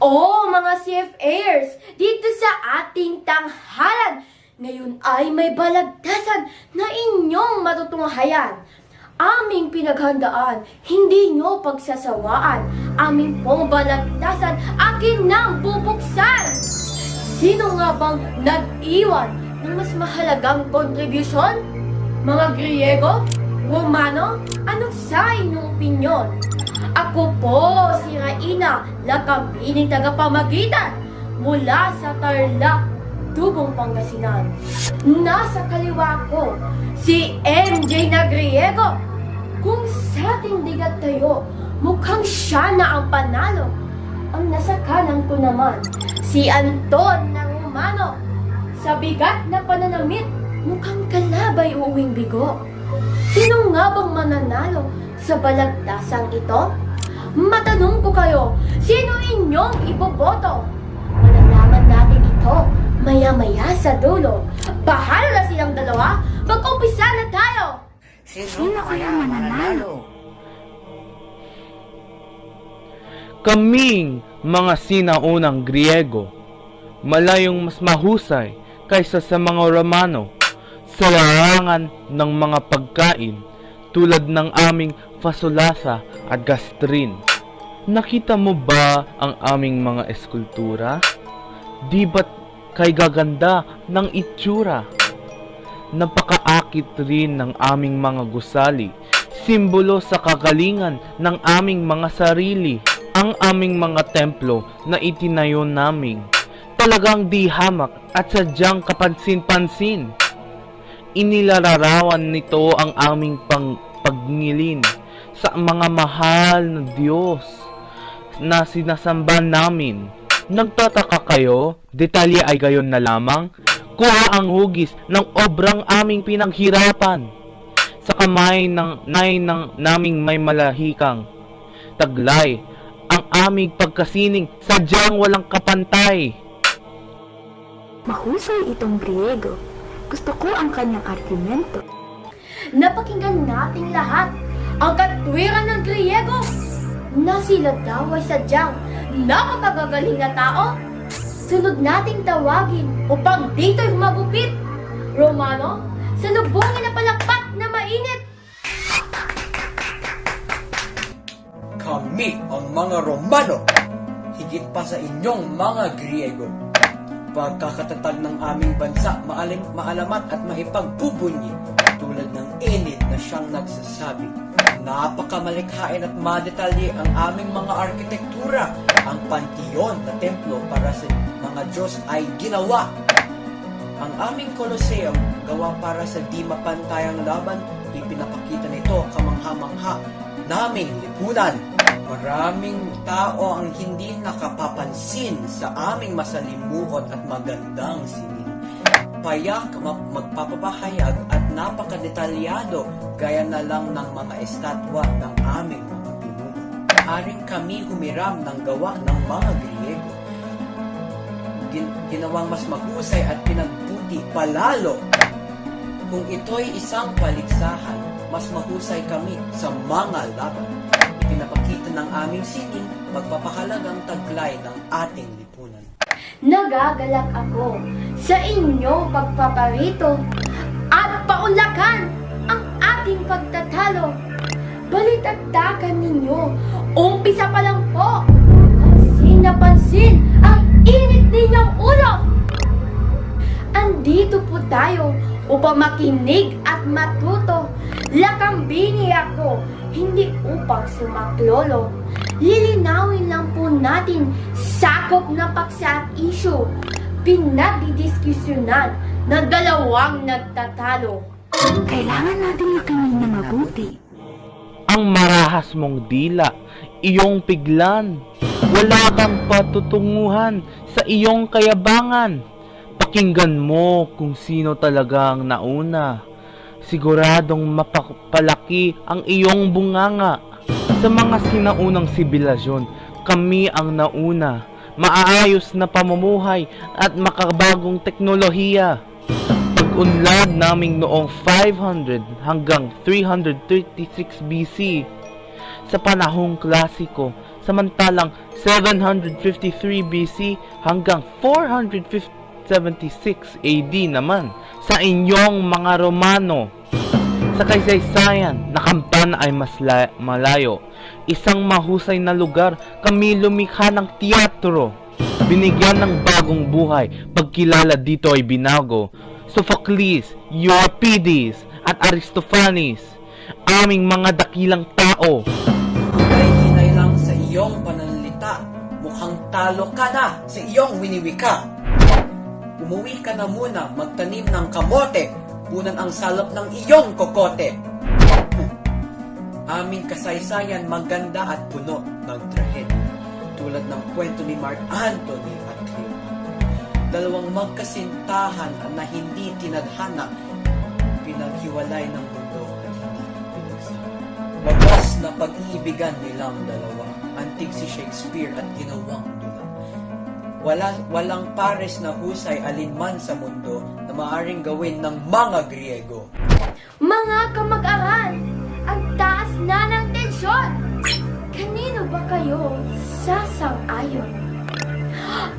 Oh, mga CFAers, dito sa ating tanghalan, ngayon ay may balagtasan na inyong matutunghayan. Aming pinaghandaan, hindi nyo pagsasawaan. Aming pong balagtasan, akin nang bubuksan. Sino nga bang nag-iwan ng mas mahalagang kontribusyon? Mga Griego? Romano? Anong sa inyong opinyon? Ako po si Raina, lakabining tagapamagitan mula sa Tarlac, Tubong Pangasinan. Nasa kaliwa ko, si MJ na Griego. Kung sa tindigat tayo, mukhang siya na ang panalo. Ang nasa kanan ko naman, si Anton na Romano. Sa bigat na pananamit, mukhang kalabay uwing bigo. Sino nga bang mananalo sa balagtasang ito? Matanong ko kayo, sino inyong iboboto? Malalaman natin ito maya-maya sa dulo. Bahala na silang dalawa, mag-umpisa na tayo! Sino kaya mananalo? Kaming mga sinaunang Griego, malayong mas mahusay kaysa sa mga Romano sa larangan ng mga pagkain tulad ng aming fasolasa at gastrin. Nakita mo ba ang aming mga eskultura? Di ba't kay gaganda ng itsura? Napakaakit rin ng aming mga gusali, simbolo sa kagalingan ng aming mga sarili, ang aming mga templo na itinayo namin. Talagang di hamak at sadyang kapansin-pansin. Inilalarawan nito ang aming pang pagngilin sa mga mahal na Diyos na sinasamba namin. Nagtataka kayo? Detalye ay gayon na lamang? Kuha ang hugis ng obrang aming pinaghirapan sa kamay ng nay ng naming may malahikang taglay ang aming pagkasining sadyang walang kapantay. Mahusay itong Griego. Gusto ko ang kanyang argumento. Napakinggan nating lahat ang katwiran ng Griego na sila daw ay sadyang napakagagaling na tao. Sunod nating tawagin upang dito'y humagupit. Romano, salubungin na palakpak na mainit. Kami ang mga Romano, higit pa sa inyong mga Griego. Pagkakatatag ng aming bansa, maalim, maalamat at mahipagbubunyi, tulad ng Enid na siyang nagsasabi. Napakamalikhain at madetalye ang aming mga arkitektura. Ang pantiyon na templo para sa mga Diyos ay ginawa ang aming Colosseum, gawa para sa di mapantayang laban, ipinapakita nito kamangha-mangha naming lipunan. Maraming tao ang hindi nakapapansin sa aming masalimuot at magandang sining. Payak ma- magpapapahayag at napakadetalyado gaya na lang ng mga estatwa ng aming mga pinuno. Aring kami humiram ng gawa ng mga Griego gin- ginawang mas mahusay at pinagbuti palalo. Kung ito'y isang paligsahan, mas mahusay kami sa mga laban. Ipinapakita ng aming sining magpapahalagang taglay ng ating lipunan. Nagagalak ako sa inyong pagpaparito at paunlakan ang ating pagtatalo. Balitagtakan ninyo, umpisa pa lang po. Pansin na pansin ang init ninyong ulo. Andito po tayo upang makinig at matuto. Lakambini ako, hindi upang sumaklolo. Lilinawin lang po natin sakop na paksa at issue. Pinagdidiskusyonan ng dalawang nagtatalo. Kailangan natin makinig na mabuti. ang marahas mong dila, iyong piglan. Wala kang patutunguhan sa iyong kayabangan. Pakinggan mo kung sino talagang nauna. Siguradong mapapalaki ang iyong bunganga. Sa mga sinaunang sibilasyon, kami ang nauna. Maayos na pamumuhay at makabagong teknolohiya pag-unlad naming noong 500 hanggang 336 BC. Sa panahong klasiko, samantalang 753 BC hanggang 476 AD naman sa inyong mga Romano. Sa kaysaysayan, na Kampana ay mas la- malayo. Isang mahusay na lugar, kami lumikha ng teatro. Binigyan ng bagong buhay, pagkilala dito ay binago. Sophocles, Euripides, at Aristophanes, aming mga dakilang tao. Ay hinay lang sa iyong pananalita. Mukhang talo ka na sa iyong winiwika. Umuwi ka na muna, magtanim ng kamote. Punan ang salop ng iyong kokote. Aming kasaysayan maganda at puno ng trahedya. Tulad ng kwento ni Mark Anthony at Cleopatra. Dalawang magkasintahan na hindi tinadhana, pinaghiwalay ng mundo at hindi pinagsama. Wagas na pag-iibigan nilang dalawa, antig si Shakespeare at ginawang. Wala, walang pares na husay alinman sa mundo na maaring gawin ng mga Griego. Mga kamag-aral, ang taas na ng tensyon. Kanino ba kayo sasang-ayon?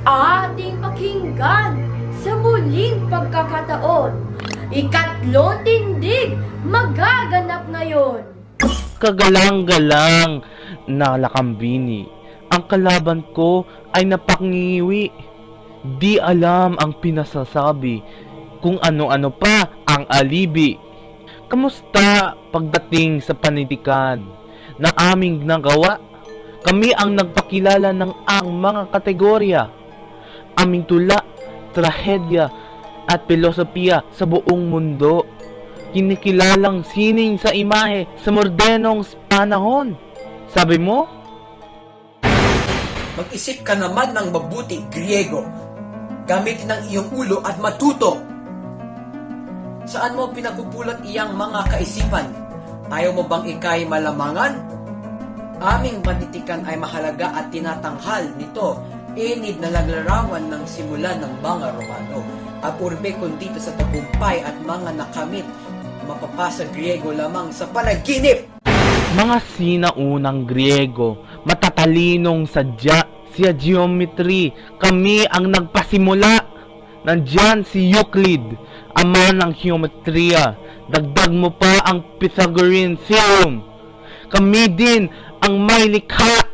Ating pakinggan sa muling pagkakataon. Ikatlong tindig magaganap ngayon. Kagalang-galang na lakambini. Ang kalaban ko ay napangiwi. Di alam ang pinasasabi kung ano-ano pa ang alibi. Kamusta pagdating sa panitikan na aming nagawa? Kami ang nagpakilala ng ang mga kategorya. Aming tula, trahedya, at filosofiya sa buong mundo kinikilalang sining sa imahe sa mordenong panahon. Sabi mo? Mag-isip ka naman ng mabuti, Griego. Gamitin ang iyong ulo at matuto. Saan mo pinagpupulot iyang mga kaisipan? Ayaw mo bang ikay malamangan? Aming panitikan ay mahalaga at tinatanghal nito. Inid na laglarawan ng simula ng mga Romano. Ang urbe kundito sa tagumpay at mga nakamit mapapasa Griego lamang sa panaginip. Mga sinaunang Griego, matatalinong sadya, siya geometry, kami ang nagpasimula. Nandyan si Euclid, ama ng geometriya. Dagdag mo pa ang Pythagorean theorem. Kami din ang may likha.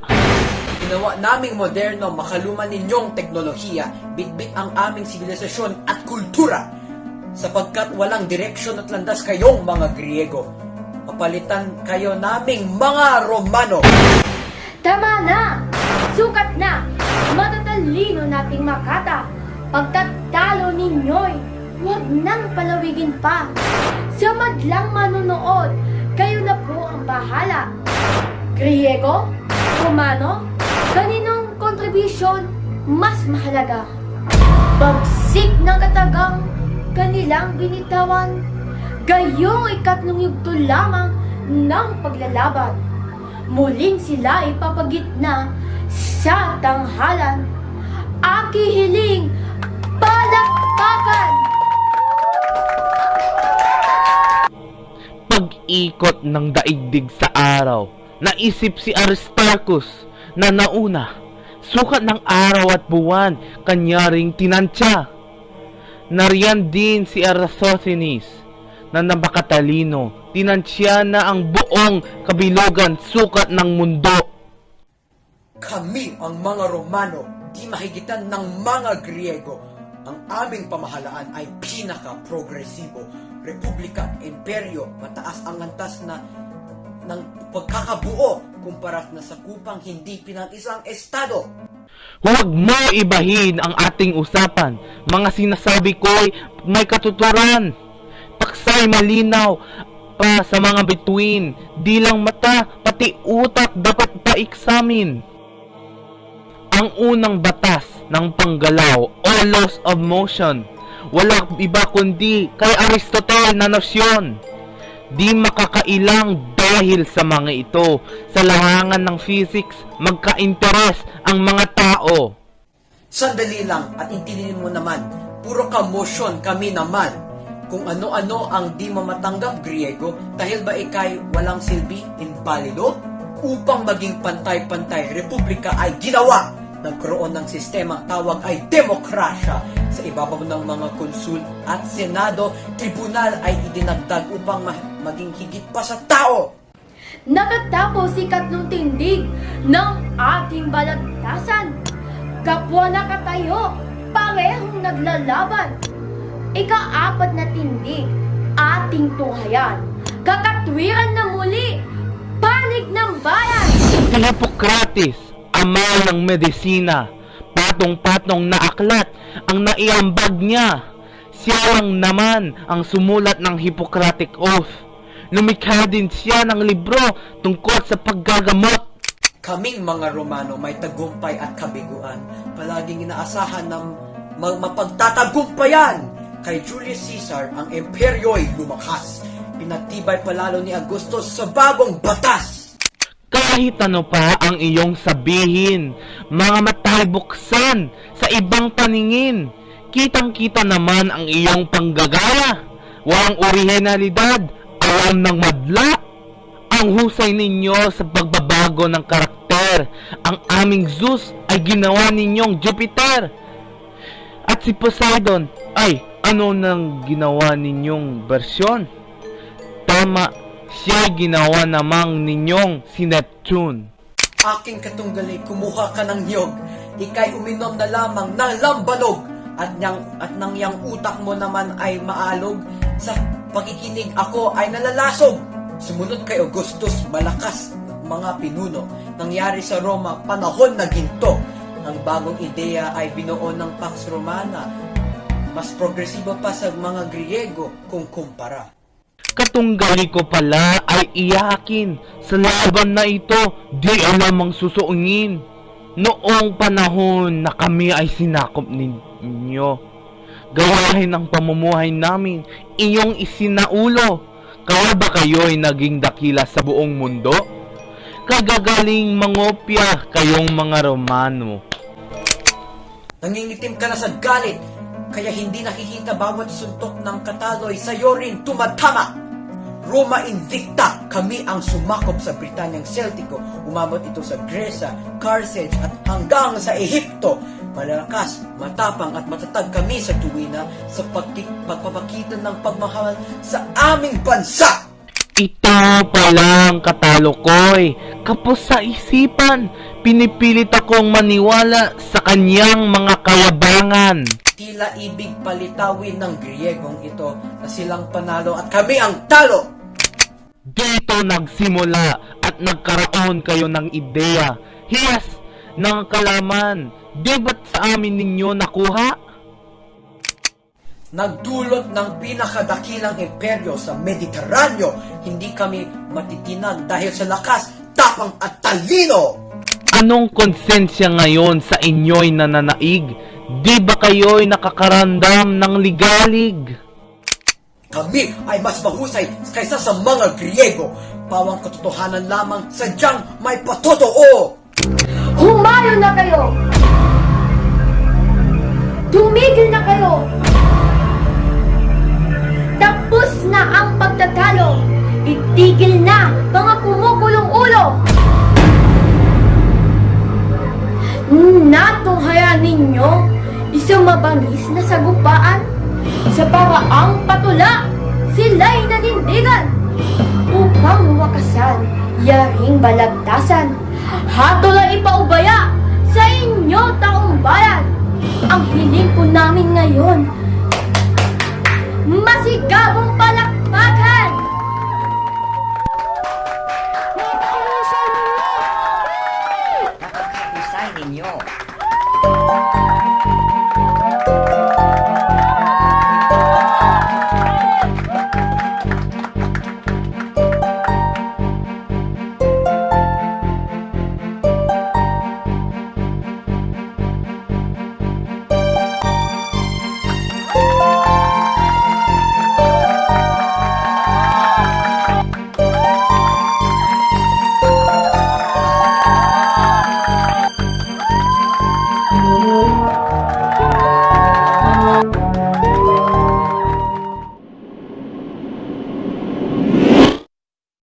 Ginawa naming moderno makaluman ninyong teknolohiya, bitbit ang aming sibilisasyon at kultura. Sapagkat walang direksyon at landas kayong mga Griego. Papalitan kayo naming mga Romano. Tama na! Sukat na! Matatalino nating makata. Pagtatalo ninyo'y huwag nang palawigin pa. Sa madlang manunood, kayo na po ang bahala. Griego? Romano? Kaninong kontribusyon mas mahalaga? Bagsik ng katagang kanilang binitawan. Gayong ikatlong yugto lamang ng paglalaban. Muling sila ipapagitna sa tanghalan. Aki hiling, palakpakan! Pag-ikot ng daigdig sa araw, naisip si Aristarchus na nauna, sukat ng araw at buwan, kanyaring tinansya. Nariyan din si Eratosthenes na napakatalino, tinansya na ang buong kabilugan sukat ng mundo. Kami ang mga Romano, di mahigitan ng mga Griego. Ang aming pamahalaan ay pinaka-progresibo. Republika, imperyo, mataas ang antas na ng pagkakabuo kumpara na sa kupang hindi pinag-isang estado. Huwag mo ibahin ang ating usapan. Mga sinasabi ko'y may katuturan. Paksay malinaw pa sa mga bituin. Di lang mata, pati utak dapat pa-examine. Ang unang batas ng panggalaw o laws of motion. Walang iba kundi kay Aristotle na nosyon. Di makakailang dahil sa mga ito. Sa larangan ng physics, magka-interes ang mga tao. Sandali lang at intindihin mo naman, puro kamosyon kami naman. Kung ano-ano ang di mo matanggap Griego dahil ba ikay walang silbi, invalido? upang maging pantay-pantay republika ay ginawa. Nagkaroon ng sistemang tawag ay demokrasya. Sa ibabaw ng mga konsul at senado, tribunal ay idinagdag upang ma- maging higit pa sa tao. Nakatapos si Katlong Tindig ng ating balagtasan. Kapwa nakatayo, parehong naglalaban. Ika-apat na tindig, ating tunghayan. Kakatwiran na muli, panig ng bayan. Hippocrates, ama ng medisina, patong-patong na aklat ang naiambag niya. Siya lang naman ang sumulat ng Hippocratic Oath. Lumikha din siya ng libro tungkol sa paggagamot. Kaming mga Romano may tagumpay at kabiguan. Palaging inaasahan ng ma- mapagtatagumpayan. Kay Julius Caesar, ang imperyo'y lumakas. Pinatibay palalo ni Augustus sa bagong batas. Kahit ano pa ang iyong sabihin, mga matay buksan sa ibang paningin. Kitang-kita naman ang iyong panggagaya. Walang orihinalidad, alam ng madla. Ang husay ninyo sa pagbabago ng karakter. Ang aming Zeus ay ginawa ninyong Jupiter. At si Poseidon ay ano nang ginawa ninyong bersyon? Tama, siya ginawa namang ninyong si Neptune. Aking katunggali, kumuha ka ng niyog. Ika'y uminom na lamang ng lambanog. At, niyang, at nang yang utak mo naman ay maalog. Sa pakikinig ako ay nalalasog. Sumunod kay Augustus, malakas mga pinuno. Nangyari sa Roma, panahon na ginto. Ang bagong ideya ay binuo ng Pax Romana. Mas progresibo pa sa mga Griego kung kumpara. Katunggali ko pala ay iyakin sa laban na ito, di alam ang susuungin. Noong panahon na kami ay sinakop ninyo, gawahin ang pamumuhay namin, iyong isinaulo. Kaya ba kayo'y naging dakila sa buong mundo? Kagagaling mangopya kayong mga Romano. Nangingitim ka na sa galit, kaya hindi nakikita bawat suntok ng kataloy sa'yo rin tumatama. Roma Invicta, kami ang sumakop sa Britanyang Celtico. Umabot ito sa Grecia, Carthage at hanggang sa Ehipto. Malalakas, matapang at matatag kami sa tuwina sa pagpapakita ng pagmahal sa aming bansa. Ito palang katalokoy. Kapos sa isipan, pinipilit akong maniwala sa kanyang mga kayabangan. Tila ibig palitawin ng Griegong ito na silang panalo at kami ang talo. Dito nagsimula at nagkaroon kayo ng ideya. Yes, ng kalaman. Di ba't sa amin ninyo nakuha? Nagdulot ng pinakadakilang imperyo sa Mediteraneo. Hindi kami matitinag dahil sa lakas, tapang at talino. Anong konsensya ngayon sa inyo'y nananaig? Di ba kayo'y nakakarandam ng ligalig? Kami ay mas mahusay kaysa sa mga Griego. Pawang katotohanan lamang sadyang may patotoo. Humayo na kayo! Tumigil na kayo! Tapos na ang pagtatalo! Itigil na mga kumukulong ulo! Natunghayan ninyo isang mabangis na sagupaan sa paraang patula sila'y nanindigan. Upang wakasan yaring balagtasan. Hatol ay